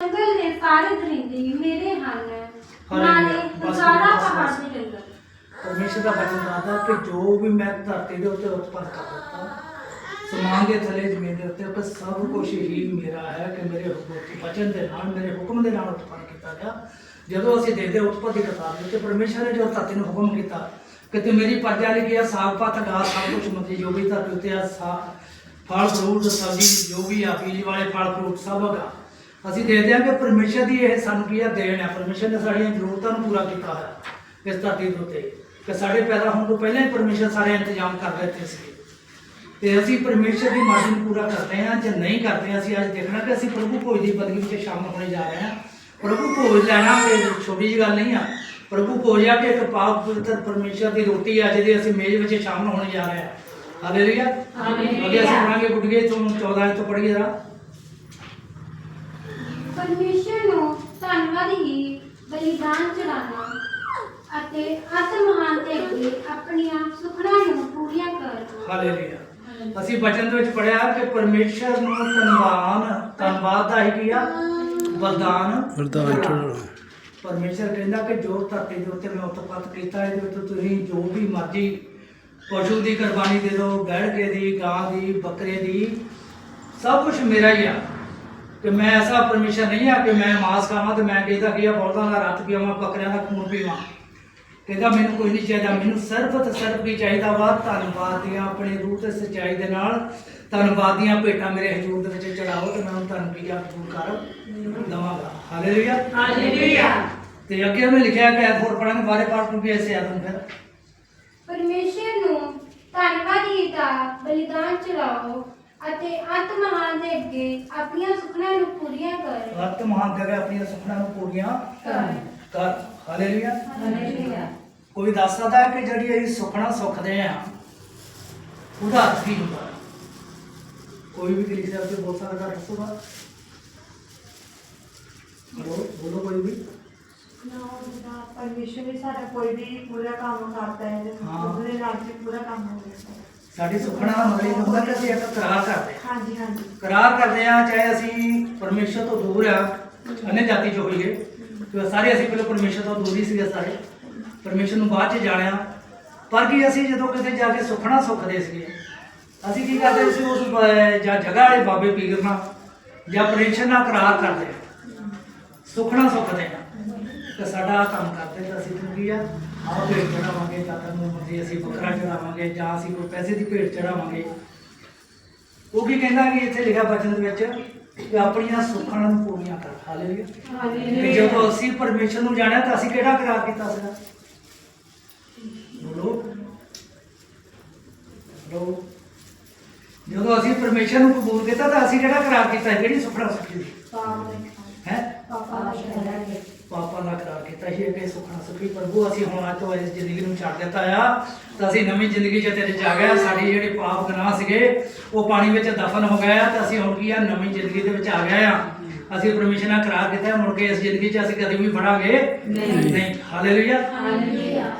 ਜੰਗਲ ਦੇ ਸਾਰੇ ਦਰਿੰਦੇ ਮੇਰੇ ਹਨ। ਹਾਲੇ ਨਾਲੇ ਬਸ, ਸਾਰਾ ਬਸ, ਪਹਾੜ ਬਸ। ਦੇ ਜੰਗਲ। ਪਰਮੇਸ਼ਰ ਦਾ ਬਚਨ ਦੱਸਦਾ ਕਿ ਜੋ ਵੀ ਮੈਂ ਧਰਤੀ ਦੇ ਉੱਤੇ ਉਤਪੰਨ ਕਰ ਦਿੱਤਾ ਸਮਾਨ ਦੇ ਥੱਲੇ ਜ਼ਮੀਨ ਦੇ ਉੱਤੇ ਉਹ ਸਭ ਕੁਝ ਹੀ ਮੇਰਾ ਹੈ ਕਿ ਮੇਰੇ ਹੁਕਮ ਬਚਨ ਦੇ ਨਾਲ ਮੇਰੇ ਹੁਕਮ ਦੇ ਨਾਲ ਉਤਪੰਨ ਕੀਤਾ ਗਿਆ। ਜਦੋਂ ਅਸੀਂ ਦੇਖਦੇ ਹਾਂ ਉਤਪਤੀ ਕਿਤਾਬ ਦੇ ਉੱਤੇ ਪਰਮੇਸ਼ਰ ਨੇ ਜੋ ਧਰਤੀ ਨੂੰ ਹੁਕਮ ਕੀਤਾ ਕਿ ਤੇ ਮੇਰੀ ਪ੍ਰਜਾ ਲਈ ਗਿਆ ਸਾਗ ਪਾਤ ਗਾ ਸਭ ਕੁਝ ਮਤੇ ਜੋ ਵੀ ਧਰਤੀ ਉੱਤੇ ਆ ਸਾ ਫਲ ਫਰੂਟ ਸਬਜ਼ੀ ਜੋ ਵੀ ਆ ਬੀਜ ਵਾਲੇ ਫਲ ਫਰੂਟ ਸਭ ਹੈਗਾ। ਅਸੀਂ ਦੇਖਦੇ ਹਾਂ ਕਿ ਪਰਮੇਸ਼ਰ ਦੀ ਇਹ ਸਾਨੂੰ ਕੀ ਆ ਦੇਣ ਹੈ ਪਰਮੇਸ਼ਰ ਨੇ ਸਾਡੀਆਂ ਜ਼ਰੂਰਤਾਂ ਨੂੰ ਪੂਰਾ ਕੀਤਾ ਹੋਇਆ ਇਸ ਧਰਤੀ ਦੇ ਉੱਤੇ। ਕਿ ਸਾਡੇ ਪੈਦਾ ਹੋਣ ਤੋਂ ਪਹਿਲਾਂ ਹੀ ਪਰਮੇਸ਼ਰ ਸਾਰੇ ਇੰਤਜ਼ਾਮ ਕਰ ਬੈਠੇ ਸੀ ਤੇ ਅਸੀਂ ਪਰਮੇਸ਼ਰ ਦੀ ਮਰਜ਼ੀ ਨੂੰ ਪੂਰਾ ਕਰਦੇ ਹਾਂ ਜੇ ਨਹੀਂ ਕਰਦੇ ਅਸੀਂ ਅੱਜ ਦੇਖਣਾ ਕਿ ਅਸੀਂ ਪ੍ਰਭੂ ਭੋਜ ਦੀ ਬਦਲੀ ਵਿੱਚ ਸ਼ਾਮਲ ਹੋਣੇ ਜਾ ਰਹੇ ਹਾਂ। ਪ੍ਰਭੂ ਭੋਜ ਲੈਣਾ ਕਿ ਛੋਟੀ ਜਿਹੀ ਗੱਲ ਨਹੀਂ ਆ। ਪ੍ਰਭੂ ਭੋਜ ਆ ਕਿ ਇੱਕ ਪਾਪ ਪਵਿੱਤਰ ਪਰਮੇਸ਼ਰ ਦੀ ਰੋਟੀ ਆ ਜਿਹਦੀ ਅਸੀਂ ਮੇਜ਼ ਵਿੱਚ ਸ਼ਾਮਲ ਹੋਣੇ ਜਾ ਰਹੇ ਹਾਂ। Hallelujah hallelujah. ਅੱਗੇ ਅਸੀਂ ਪੜਾਂਗੇ ਗੁੱਡੀਏ ਤੋਂ 14 ਤੋਂ ਪੜ੍ਹੀਏ ਜਰਾ ਪਰਮੇਸ਼ਰ ਨੂੰ ਧੰਨਵਾਦ ਹੀ ਬਲੀਦਾਨ ਚੜਾਉਣਾ ਅਤੇ ਅਤ ਮਹਾਨ ਦੇ ਅੱਗੇ ਆਪਣੀਆਂ ਸੁਖਣਾ ਨੂੰ ਪੂਰੀਆਂ ਕਰ ਹਾਲੇਲੂਇਆ ਅਸੀਂ ਬਚਨ ਦੇ ਵਿੱਚ ਪੜਿਆ ਕਿ ਪਰਮੇਸ਼ਰ ਨੂੰ ਧੰਨਵਾਦ ਧੰਨਵਾਦ ਦਾ ਹੀ ਕੀ ਆ? ਵਰਦਾਨ ਵਰਦਾਨ ਚੜਾਉਣਾ ਪਰਮੇਸ਼ਰ ਕਹਿੰਦਾ ਕਿ ਜੋ ਧਰਤੀ ਦੇ ਉੱਤੇ ਮੈਂ ਉਤਪਤ ਕੀਤਾ ਇਹਦੇ ਵਿੱਚ ਤੁਸੀਂ ਜੋ ਵੀ ਮਰਜ਼ੀ ਪਸ਼ੂ ਦੀ ਕੁਰਬਾਨੀ ਦੇ ਦਿਓ ਗੜਕੇ ਦੀ ਗਾਂ ਦੀ ਬੱਕਰੇ ਦੀ ਸਭ ਕੁਝ ਮੇਰਾ ਹੀ ਆ। ਕਿ ਮੈਂ ਐਸਾ ਪਰਮੇਸ਼ਰ ਨਹੀਂ ਆ ਕਿ ਮੈਂ ਮਾਸ ਖਾਵਾਂ ਤੇ ਮੈਂ ਕਹਿੰਦਾ ਕਿ ਆ ਬਲਦਾਂ ਦਾ ਰੱਤ ਪੀਵਾਂ ਬੱਕਰਿਆਂ ਦਾ ਖੂਨ ਪੀਵਾਂ। ਕਹਿੰਦਾ ਮੈਨੂੰ ਕੋਈ ਨਹੀਂ ਚਾਹੀਦਾ ਮੈਨੂੰ ਸਿਰਫ ਤੇ ਸਿਰਫ ਕੀ ਚਾਹੀਦਾ ਵਾ? ਧੰਨਵਾਦ ਦੀਆਂ ਆਪਣੇ ਰੂਹ ਤੇ ਸੱਚਾਈ ਦੇ ਨਾਲ। ਧੰਨਵਾਦ ਦੀਆਂ ਭੇਟਾਂ ਮੇਰੇ ਹਜ਼ੂਰ ਦੇ ਵਿੱਚ ਚੜਾਓ ਤੇ ਮੈਂ ਤੁਹਾਨੂੰ ਕੀ ਕਬੂਲ ਕਰ ਦਵਾਂਗਾ। Hallelujah hallelujah. ਤੇ ਅੱਗੇ ਉਹਨੇ ਲਿਖਿਆ ਕਿ ਹੋਰ ਪੜਾਂਗੇ ਬਾਰੇ ਪਾਠ ਨੂੰ ਵੀ ਐਸੇ ਆਦਮ ਫਿਰ। ਪਰਮੇਸ਼ਰ ਨੂੰ ਧੰਨਵਾਦ ਹੀ ਦਾ ਬਲੀਦਾਨ ਚੜਾਓ ਅਤੇ ਅੰਤ ਮਹਾਨ ਦੇ ਅੱਗੇ ਆਪਣੀਆਂ ਸੁਖਣਾ ਨੂੰ ਪੂਰੀਆਂ ਕਰ। ਰੱਤ ਮਹਾਨ ਕਰੇ ਆਪਣੀਆਂ ਸੁਪਨਾ ਨੂੰ ਪੂਰੀਆਂ ਕਰ। ਕਰ। ਹਾਲੇਲੂਇਆ। ਹਾਲੇਲੂਇਆ। ਕੋਈ ਦੱਸ ਸਕਦਾ ਹੈ ਕਿ ਜਿਹੜੀ ਇਹ ਸੁਖਣਾ ਸੁਖਦੇ ਆ ਉਹਦਾ ਅਰਥ ਕੀ ਹੁੰਦਾ? ਹੈ? ਕੋਈ ਵੀ ਲਿਖ ਰਿਹਾ ਤੇ ਬੋਲ ਸਕਦਾ ਦੱਸੋਗਾ ਬੋਲੋ ਬੋਲੋ ਕੋਈ ਵੀ। ਪਰਮੇਸ਼ਰ ਨੇ ਸਾਡਾ ਕੋਈ ਵੀ ਪੂਰਾ ਕੰਮ ਕਰਦਾ ਹੈ ਤੇ ਹਾਂ। ਉਹਦੇ ਨਾਲ ਵੀ ਪੂਰਾ ਕੰਮ ਹੋ ਜਾਂਦਾ ਹੈ ਸਾਡੀ ਸੁਖਣਾ ਦਾ ਮਤਲਬ ਹੁੰਦਾ ਕਿ ਅਸੀਂ ਇੱਕ ਕਰਾਰ ਕਰਦੇ ਹਾਂ। ਹਾਂਜੀ ਹਾਂਜੀ। ਕਰਾਰ ਕਰਦੇ ਆ ਚਾਹੇ ਅਸੀਂ ਪਰਮੇਸ਼ਰ ਤੋਂ ਦੂਰ ਆ ਅਨੇ ਜਾਤੀ ਚ ਹੋਈਏ ਤੇ ਸਾਰੇ ਅਸੀਂ ਪਹਿਲਾਂ ਪਰਮੇਸ਼ਰ ਤੋਂ ਦੂਰ ਹੀ ਸੀਗੇ ਸਾਰੇ। ਪਰਮੇਸ਼ਰ ਨੂੰ ਬਾਅਦ ਚ ਜਾਣਿਆ। ਪਰ ਕੀ ਅਸੀਂ ਜਦੋਂ ਕਿਤੇ ਜਾ ਕੇ ਸੁਖਣਾ ਸੁਖਦੇ ਸੀਗੇ ਅਸੀਂ ਕੀ ਕਰਦੇ ਸੀ ਉਸ ਜਾਂ ਜਗ੍ਹਾ ਵਾਲੇ ਬਾਬੇ ਪੀਰ ਨਾਲ ਜਾਂ ਪਰਮੇਸ਼ਰ ਨਾਲ ਕਰਾਰ ਕਰਦੇ। ਸੁਖਣਾ ਸੁਖਦੇ ਆ ਤੇ ਸਾਡਾ ਆਹ ਕੰਮ ਕਰਦੇ ਤਾਂ ਅਸੀਂ ਕੀ ਆ। ਆਹ ਭੇਟ ਚੜਾਵਾਂਗੇ ਜਾਂ ਤੈਨੂੰ ਮੰਦੀ ਅਸੀਂ ਬੱਕਰਾ ਚੜਾਵਾਂਗੇ ਜਾਂ ਅਸੀਂ ਕੋਈ ਪੈਸੇ ਦੀ ਭੇਟ ਚੜਾਵਾਂਗੇ। ਉਹ ਕੀ ਕਹਿੰਦਾ ਕਿ ਇੱਥੇ ਲਿਖਿਆ ਬਚਨ ਦੇ ਵਿੱਚ ਕਿ ਆਪਣੀਆਂ ਸੁੱਖਾਂ ਨੂੰ ਪੂਰੀਆਂ ਕਰ ਹਾਲੇਲੂਇਆ। ਕਿ ਜਦੋਂ ਅਸੀਂ ਪਰਮੇਸ਼ਰ ਨੂੰ ਜਾਣਿਆ ਤਾਂ ਅਸੀਂ ਕਿਹੜਾ ਕਰਾਰ ਕੀਤਾ ਸੀਗਾ? ਬੋਲੋ। ਬੋਲੋ। ਜਦੋਂ ਅਸੀਂ ਪਰਮੇਸ਼ਰ ਨੂੰ ਕਬੂਲ ਕੀਤਾ ਤਾਂ ਅਸੀਂ ਕਿਹੜਾ ਕਰਾਰ ਕੀਤਾ? ਕਿਹੜੀ ਸੁਖਣਾ ਸੁਖੀ ਦਾ। ਸ਼ਹਿਰ ਦਾ ਕਰਾਰ ਕੀਤਾ ਸੀ ਕਿ ਸੁਖਣਾ ਸੁਖੀ ਪ੍ਰਭੂ ਅਸੀਂ ਹੁਣ ਅੱਜ ਤੋਂ ਇਸ ਜ਼ਿੰਦਗੀ ਨੂੰ ਛੱਡ ਦਿੱਤਾ ਆ। ਤਾਂ ਅਸੀਂ ਨਵੀਂ ਜ਼ਿੰਦਗੀ 'ਚ ਤੇਰੇ ਆ ਗਏ। ਸਾਡੇ ਜਿਹੜੇ ਪਾਪ ਗੁਨਾਹ ਸੀਗੇ ਉਹ ਪਾਣੀ ਵਿੱਚ ਦਫਨ ਹੋ ਗਏ ਆ ਤਾਂ ਅਸੀਂ ਹੁਣ ਕੀ ਆ ਨਵੀਂ ਜ਼ਿੰਦਗੀ ਦੇ ਵਿੱਚ ਆ ਗਏ ਆ। ਅਸੀਂ ਪਰਮੇਸ਼ਰ ਨਾਲ ਕਰਾਰ ਕੀਤਾ ਮੁੜ ਕੇ ਇਸ ਜ਼ਿੰਦਗੀ 'ਚ ਅਸੀਂ ਕਦੇ ਵੀ ਫੜਾਂਗੇ ਨਹੀਂ। Hallelujah hallelujah